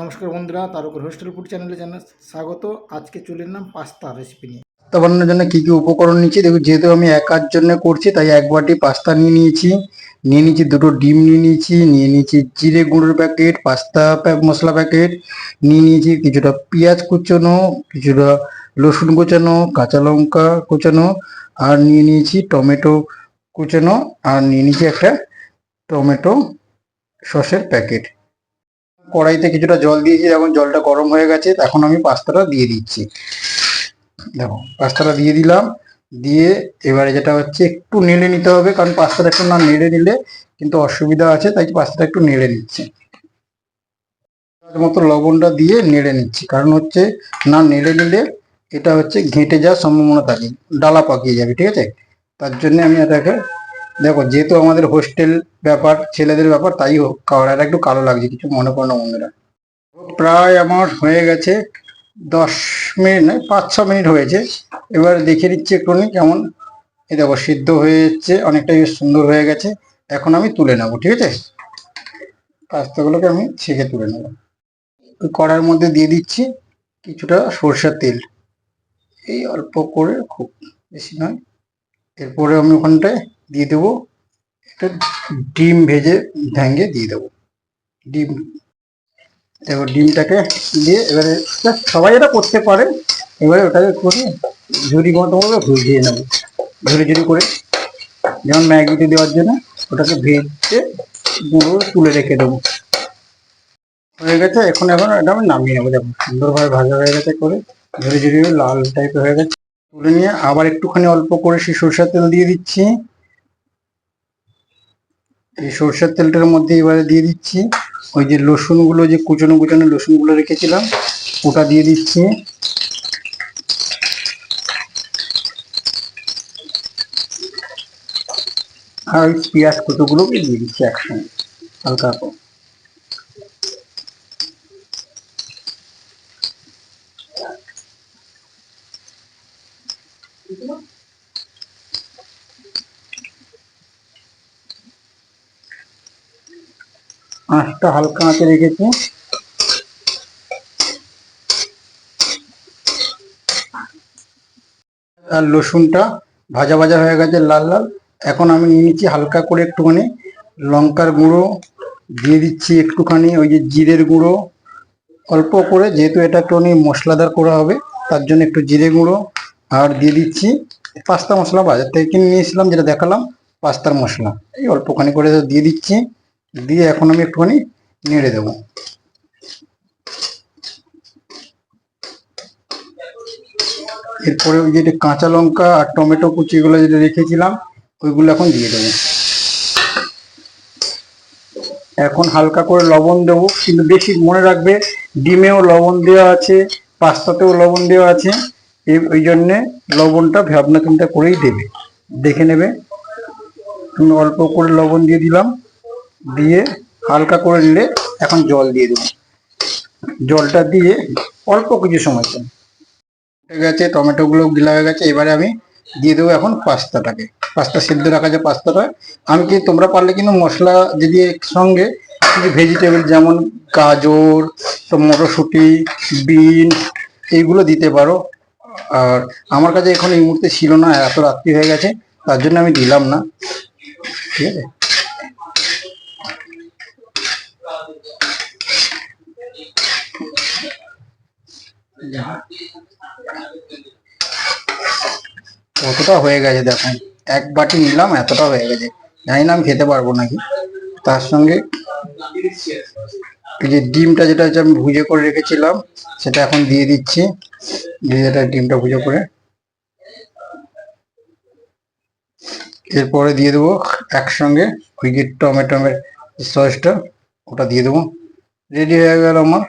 নমস্কার বন্ধুরা, তারকের hostel food চ্যানেলে জানা স্বাগত। আজকে চলে এলাম পাস্তা রেসিপি নিয়ে। পাস্তা বানানোর জন্য কী কী উপকরণ নিচ্ছি? দেখুন, যেহেতু আমি একার জন্য করছি, তাই এক বাটি পাস্তা নিয়ে নিয়েছি। নিয়ে নিয়েছি দুটো ডিম নিয়ে নিয়েছি নিয়ে নিয়েছি জিরে গুঁড়োর প্যাকেট পাস্তা মশলা প্যাকেট নিয়ে নিয়েছি কিছুটা পেঁয়াজ কুচানো, কিছুটা রসুন কুচানো, কাঁচা লঙ্কা কুচানো, আর নিয়ে নিয়েছি টমেটো কুচানো, আর নিয়ে নিয়েছি একটা টমেটো সসের প্যাকেট কড়াইতে কিছুটা জল দিয়েছি এখন জলটা গরম হয়ে গেছে, এখন আমি পাস্তাটা দিয়ে দিচ্ছি। দেখো, পাস্তাটা দিয়ে দিলাম, দিয়ে এবারে যেটা হচ্ছে একটু নেড়ে নিতে হবে, কারণ পাস্তাটা একটু না নেড়ে নিলে কিন্তু অসুবিধা আছে, তাই পাস্তাটা একটু নেড়ে নিচ্ছি। মতো লবণটা দিয়ে নেড়ে নিচ্ছি, কারণ হচ্ছে না নেড়ে নিলে এটা হচ্ছে ঘেঁটে যাওয়ার সম্ভাবনা থাকে, ডালা পাকিয়ে যাবে, ঠিক আছে? তার জন্য আমি এটাকে দেখো, যেহেতু আমাদের হোস্টেল ব্যাপার, ছেলেদের ব্যাপার, তাই হোক, কালারটা একটু কালো লাগছে, কিছু মনে করো না বন্ধুরা। প্রায় আমার হয়ে গেছে দশ মিনিট, নয়, পাঁচ, ছ মিনিট হয়েছে। এবার দেখে নিচ্ছি একটুখানি কেমন। এই দেখো, সিদ্ধ হয়ে যাচ্ছে অনেকটাই সুন্দর হয়ে গেছে। এখন আমি তুলে নেব, ঠিক আছে? পাস্তাগুলোকে আমি ছেঁকে তুলে নেব। কড়াইয়ের মধ্যে দিয়ে দিচ্ছি কিছুটা সরষের তেল। এই অল্প করে খুব বেশি নয়। এরপরে আমি ওখানটায় দিয়ে দেবো। একটা ডিম ভেজে ভেঙে দিয়ে দেবো। ডিম এবার ডিমটাকে দিয়ে এবারে সবাই এটা করতে পারে। এবারে ওটাকে করে ঝুরি মতো করে ভুজিয়ে নেব। ঝুরি ঝুরি করে যেমন ম্যাগিতে দেওয়ার জন্য ওটাকে ভেজে গুঁড়ো তুলে রেখে দেবো। হয়ে গেছে, এখন এখন এটা আমি নামিয়ে নেব। দেখো সুন্দরভাবে ভাজা হয়ে গেছে করে ঝুরি হয়ে লাল টাইপের হয়ে গেছে। তুলে নিয়ে আবার একটুখানি অল্প করে সেই সরষের তেল দিয়ে দিচ্ছি। এই সরষের তেলটার মধ্যে এবারে দিয়ে দিচ্ছি। ওই যে রসুনগুলো যে কুচনো কুচনো রসুনগুলো রেখেছিলাম, ওটা দিয়ে দিচ্ছি। আর ওই পেঁয়াজ কুচোগুলোকে দিয়ে দিচ্ছি একসঙ্গে, হালকা করে। আঁচটা হালকা আঁচে রেখেছি। আর রসুনটা ভাজা ভাজা হয়ে গেছে লাল লাল। এখন আমি নিয়ে নিচ্ছি হালকা করে একটুখানি লঙ্কার গুঁড়ো। দিয়ে দিচ্ছি একটুখানি ওই যে জিরের গুঁড়ো। অল্প করে যেহেতু এটা একটুখানি মশলাদার করা হবে, তার জন্য একটু জিরে গুঁড়ো। আর দিয়ে দিচ্ছি পাস্তা মশলা বাজার থেকে কিনে নিয়েছিলাম যেটা দেখালাম, পাস্তার মশলা। এই অল্পখানি করে দিয়ে দিচ্ছি। দিয়ে এখন আমি একটুখানি নেড়ে দেবো। এরপরে ওই যেটা কাঁচা লঙ্কা আর টমেটো কুচিগুলো যেটা রেখেছিলাম, ওইগুলো এখন দিয়ে দেবো। এখন হালকা করে লবণ দেবো, কিন্তু বেশি মনে রাখবে, ডিমেও লবণ দেওয়া আছে, পাস্তাতেও লবণ দেওয়া আছে, এই- ওই জন্যে লবণটা ভাবনা চিন্তা করেই দেবে। দেখে নেবে। অল্প করে লবণ দিয়ে দিলাম। দিয়ে হালকা করে নিলে এখন জল দিয়ে দেবো। জলটা দিয়ে অল্প কিছু সময় হয়ে গেছে টমেটো গুলো হয়ে গেছে, এবারে আমি দিয়ে দেবো এখন পাস্তাটাকে। পাস্তা সিদ্ধ রাখা যে পাস্তাটা, আমি কি তোমরা পারলে কিন্তু মশলা যদি সঙ্গে কিছু ভেজিটেবল যেমন গাজর মটরশুঁটি বিন এইগুলো দিতে পারো। আর আমার কাছে এখন এই মুহূর্তে ছিল না, এত রাত্রি হয়ে গেছে, তার জন্য আমি দিলাম না। ঠিক আছে? কতটা হয়ে গেছে দেখুন এক বাটি নিলাম, এতটা হয়ে গেছে। জানি না, আমি খেতে পারব নাকি। তার সঙ্গে যে ডিমটা যেটা হচ্ছে, আমি ভুজে করে রেখেছিলাম, সেটা এখন দিয়ে দিচ্ছি। দিয়ে এটা ডিমটা ভুজে করে। এরপরে দিয়ে দেবো একসঙ্গে যে টমেটোমের সসটা ওটা দিয়ে দেবো। রেডি হয়ে গেল আমার।